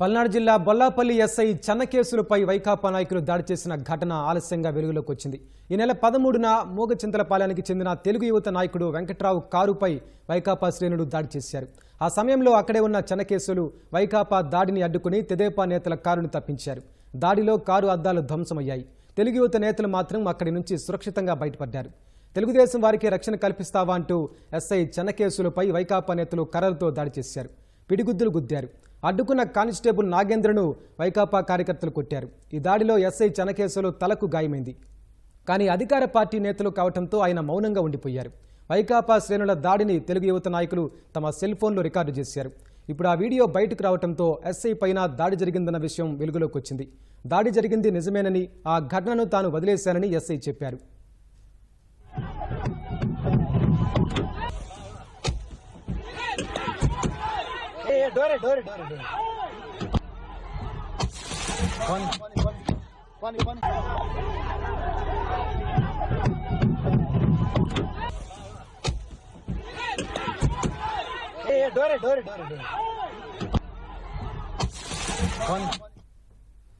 పల్నాడు జిల్లా బొల్లాపల్లి ఎస్ఐ చెన్నకేసులపై వైకాపా నాయకులు దాడి చేసిన ఘటన ఆలస్యంగా వెలుగులోకి వచ్చింది ఈ నెల పదమూడున మూగచింతలపాలెనికి చెందిన తెలుగు యువత నాయకుడు వెంకట్రావు కారుపై వైకాపా శ్రేణులు దాడి చేశారు. ఆ సమయంలో అక్కడే ఉన్న చెన్నకేసులు వైకాపా దాడిని అడ్డుకుని తెదేపా నేతల కారును తప్పించారు. దాడిలో కారు అద్దాలు ధ్వంసమయ్యాయి. తెలుగు యువత నేతలు మాత్రం అక్కడి నుంచి సురక్షితంగా బయటపడ్డారు. తెలుగుదేశం వారికి రక్షణ కల్పిస్తావా అంటూ ఎస్ఐ చెన్నకేసులపై వైకాపా నేతలు కర్రలతో దాడి చేశారు. పిడిగుద్దులు గుద్దారు. అడ్డుకున్న కానిస్టేబుల్ నాగేంద్రను వైకాపా కార్యకర్తలు కొట్టారు. ఈ దాడిలో ఎస్ఐ చెనకేశవులు తలకు గాయమైంది. కానీ అధికార పార్టీ నేతలు కావటంతో ఆయన మౌనంగా ఉండిపోయారు. వైకాపా శ్రేణుల దాడిని తెలుగు యువత నాయకులు తమ సెల్ ఫోన్లో రికార్డు చేశారు. ఇప్పుడు ఆ వీడియో బయటకు రావడంతో ఎస్ఐ పైన దాడి జరిగిందన్న విషయం వెలుగులోకి వచ్చింది. దాడి జరిగింది నిజమేనని ఆ ఘటనను తాను వదిలేశానని ఎస్ఐ చెప్పారు. ಡೋರೆ ಡೋರೆ ಡೋರೆ ಡೋರೆ ಬನ್ನಿ ಬನ್ನಿ ಬನ್ನಿ ಬನ್ನಿ ಬನ್ನಿ ಏ ಡೋರೆ ಡೋರೆ ಡೋರೆ ಡೋರೆ ಬನ್ನಿ